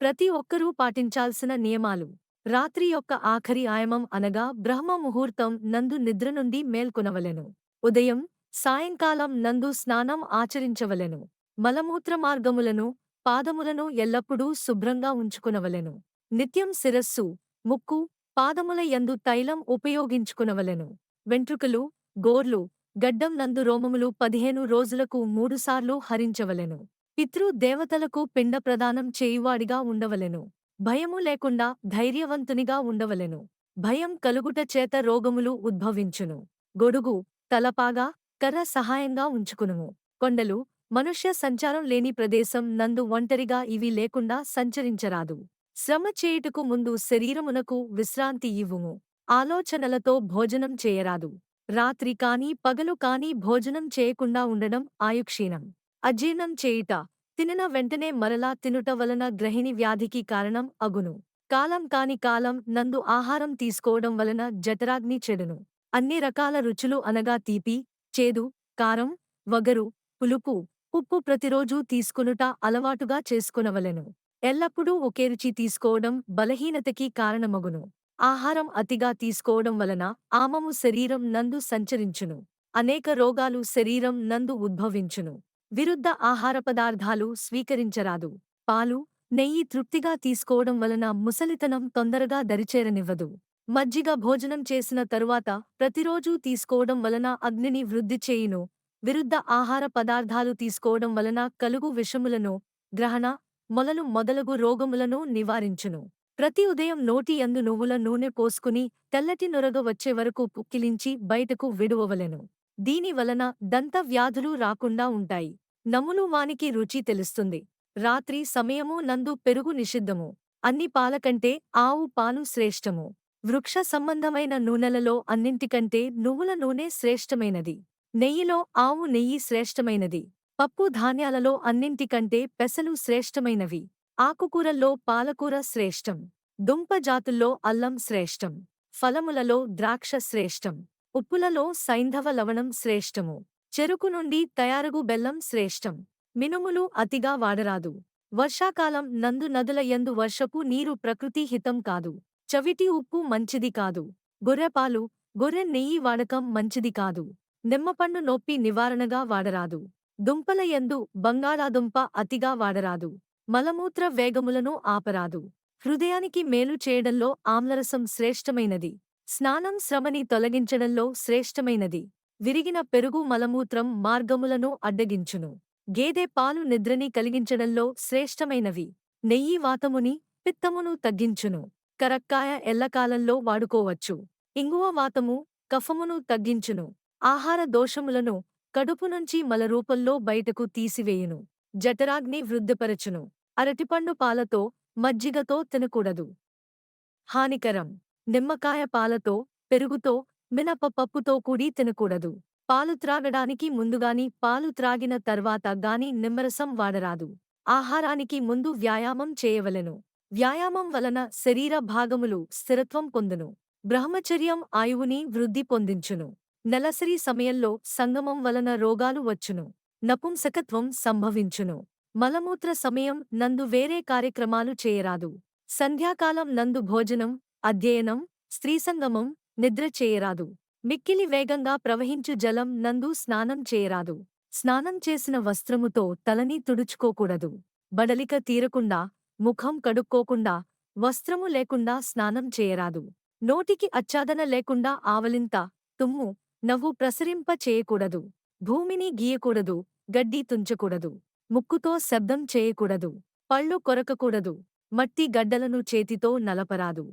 ప్రతి ఒక్కరూ పాటించాల్సిన నియమాలు. రాత్రి యొక్క ఆఖరి ఆయమం అనగా బ్రహ్మ ముహూర్తం నందు నిద్ర నుండి మేల్కొనవలెను. ఉదయం సాయంకాలం నందు స్నానం ఆచరించవలెను. మలమూత్ర మార్గములను పాదములను ఎల్లప్పుడూ శుభ్రంగా ఉంచుకునవలెను. నిత్యం శిరస్సు ముక్కు పాదముల యందు తైలం ఉపయోగించుకునవలెను. వెంట్రుకలు గోర్లు గడ్డం నందు రోమములు పదిహేను రోజులకు మూడుసార్లు హరించవలెను. పితృ దేవతలకు పిండ ప్రదానం చేయువాడిగా ఉండవలెను. భయము లేకుండా ధైర్యవంతునిగా ఉండవలెను. భయం కలుగుట చేత రోగములు ఉద్భవించును. గొడుగు తలపాగా కర్ర సహాయంగా ఉంచుకునుము. కొండలు మనుష్య సంచారం లేని ప్రదేశం నందు ఒంటరిగా ఇవి లేకుండా సంచరించరాదు. శ్రమ చేయుటకు ముందు శరీరమునకు విశ్రాంతి ఇవ్వుము. ఆలోచనలతో భోజనం చేయరాదు. రాత్రి కాని పగలు కాని భోజనం చేయకుండా ఉండడం ఆయుక్షీణం. అజీర్ణం చేయుట తినిన వెంటనే మరలా తినుట వలన గ్రహిణి వ్యాధికి కారణం అగును. కాలం కాని కాలం నందు ఆహారం తీసుకోవడం వలన జఠరాగ్ని చెడును. అన్ని రకాల రుచులు అనగా తీపి చేదు కారం వగరు పులుపు ఉప్పు ప్రతిరోజూ తీసుకునుట అలవాటుగా చేసుకునవలెను. ఎల్లప్పుడూ ఒకే రుచి తీసుకోవడం బలహీనతకి కారణమగును. ఆహారం అతిగా తీసుకోవడం వలన ఆమము శరీరం నందు సంచరించును. అనేక రోగాలు శరీరం నందు ఉద్భవించును. విరుద్ధ ఆహార పదార్థాలు స్వీకరించరాదు. పాలు నెయ్యి తృప్తిగా తీసుకోవడం వలన ముసలితనం తొందరగా దరిచేరనివ్వదు. మజ్జిగ భోజనం చేసిన తరువాత ప్రతిరోజూ తీసుకోవడం వలన అగ్నిని వృద్ధి చేయును. విరుద్ధ ఆహార పదార్థాలు తీసుకోవడం వలన కలుగు విషములను గ్రహణ మొలలు మొదలగు రోగములను నివారించును. ప్రతి ఉదయం నోటి యందు నువ్వుల నూనె పోసుకుని తెల్లటి నొరగ వచ్చే వరకు పుక్కిలించి బయటకు విడువవలెను. దీని వలన దంత వ్యాధులు రాకుండా ఉంటాయి. నములు వానికి రుచి తెలుస్తుంది. రాత్రి సమయము నందు పెరుగు నిషిద్ధము. అన్ని పాలకంటే ఆవు పాలు శ్రేష్టము. వృక్ష సంబంధమైన నూనెలలో అన్నింటికంటే నువ్వుల నూనె శ్రేష్టమైనది. నెయ్యిలో ఆవు నెయ్యి శ్రేష్టమైనది. పప్పు ధాన్యాలలో అన్నింటికంటే పెసలు శ్రేష్టమైనవి. ఆకుకూరల్లో పాలకూర శ్రేష్టం. దుంప జాతుల్లో అల్లం శ్రేష్టం. ఫలములలో ద్రాక్ష శ్రేష్టం. ఉప్పులలో సైంధవ లవణం శ్రేష్టము. చెరుకు నుండి తయారగు బెల్లం శ్రేష్టం. మినుములు అతిగా వాడరాదు. వర్షాకాలం నందు నదుల యందు వర్షపు నీరు ప్రకృతి హితం కాదు. చవిటి ఉప్పు మంచిది కాదు. గొర్రెపాలు గొర్రె నెయ్యి వాడకం మంచిది కాదు. నిమ్మపండు నొప్పి నివారణగా వాడరాదు. దుంపల యందు బంగాళాదుంప అతిగా వాడరాదు. మలమూత్ర వేగములను ఆపరాదు. హృదయానికి మేలు చేయడంలో ఆమ్లరసం శ్రేష్టమైనది. స్నానం శ్రమని తొలగించడంలో శ్రేష్టమైనది. విరిగిన పెరుగు మలమూత్రం మార్గములను అడ్డగించును. గేదె పాలు నిద్రని కలిగించడంలో శ్రేష్టమైనవి. నెయ్యి వాతముని పిత్తమును తగ్గించును. కరక్కాయ ఎల్లకాలంలో వాడుకోవచ్చు. ఇంగువ వాతము కఫమును తగ్గించును. ఆహార దోషములను కడుపు నుంచి మలరూపంలో బయటకు తీసివేయును. జఠరాగ్ని వృద్ధిపరచును. అరటిపండు పాలతో మజ్జిగతో తినకూడదు. హానికరం నిమ్మకాయ పాలతో పెరుగుతో మినప పప్పుతో కూడి తినకూడదు. పాలు త్రాగడానికి ముందుగాని పాలు త్రాగిన తర్వాత గాని నిమ్మరసం వాడరాదు. ఆహారానికి ముందు వ్యాయామం చేయవలెను. వ్యాయామం వలన శరీర భాగములు స్థిరత్వం పొందును. బ్రహ్మచర్యం ఆయువుని వృద్ధి పొందించును. నెలసరి సమయంలో సంగమం వలన రోగాలు వచ్చును. నపుంసకత్వం సంభవించును. మలమూత్ర సమయం నందు వేరే కార్యక్రమాలు చేయరాదు. సంధ్యాకాలం నందు భోజనం అధ్యయనం స్త్రీసంగమం నిద్ర చేయరాదు. మిక్కిలి వేగంగా ప్రవహించు జలం నందు స్నానం చేయరాదు. స్నానం చేసిన వస్త్రముతో తలని తుడుచుకోకూడదు. బడలిక తీరకుండా ముఖం కడుక్కోకుండా వస్త్రము లేకుండా స్నానం చేయరాదు. నోటికి అచ్చాదన లేకుండా ఆవలింత తుమ్ము నవ్వు ప్రసరింప చేయకూడదు. భూమిని గీయకూడదు గడ్డి తుంచకూడదు. ముక్కుతో శబ్దం చేయకూడదు. పళ్ళు కొరకకూడదు. మట్టి గడ్డలను చేతితో నలపరాదు.